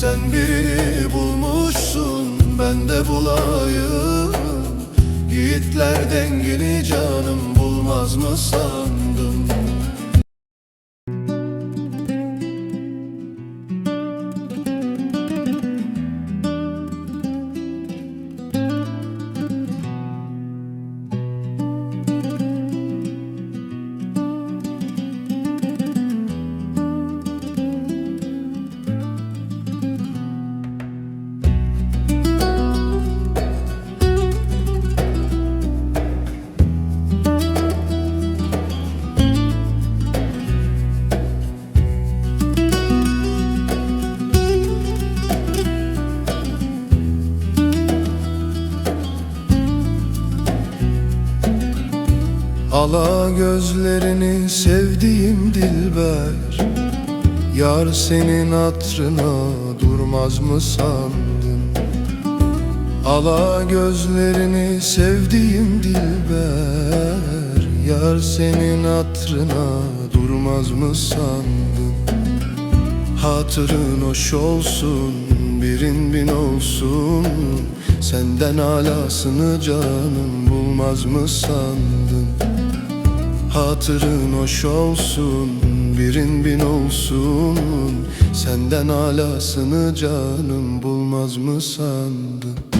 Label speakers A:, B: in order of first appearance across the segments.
A: Sen birini bulmuşsun ben de bulayım. Yiğitler dengini canım bulmaz mı sandın Ala gözlerini sevdiğim dilber. Yar senin hatrına durmaz mı sandın? Ala gözlerini sevdiğim dilber. Yar senin hatrına durmaz mı sandın? Hatırın hoş olsun birin bin olsun. Senden alasını canım bulmaz mı sandın Hatırın hoş olsun birin bin olsun. Senden alasını canım bulmaz mı sandın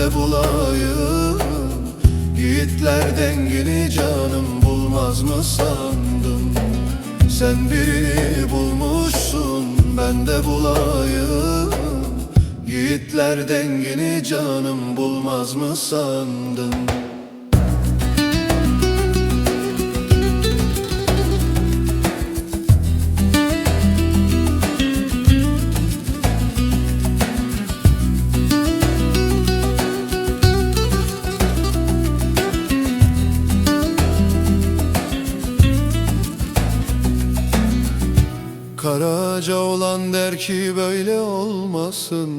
A: de bulayım. Yiğitler dengini canım bulmaz mı sandın? Sen birini bulmuşsun ben de bulayım. Yiğitler dengini canım bulmaz mı sandın Karaca olan der ki böyle olmasın.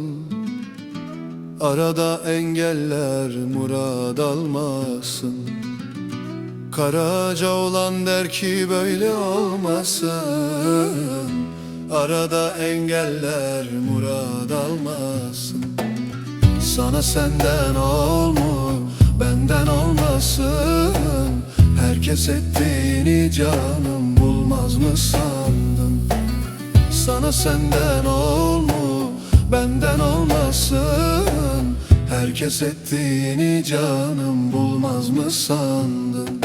A: Arada engeller murad almasın. Karaca olan der ki böyle olmasın. Arada engeller murad almasın. Sana senden olmu benden olmasın. Herkes ettiğini canım bulmaz mı sandın Sana senden olmu benden olmasın. Herkes ettiğini canım bulmaz mı sandın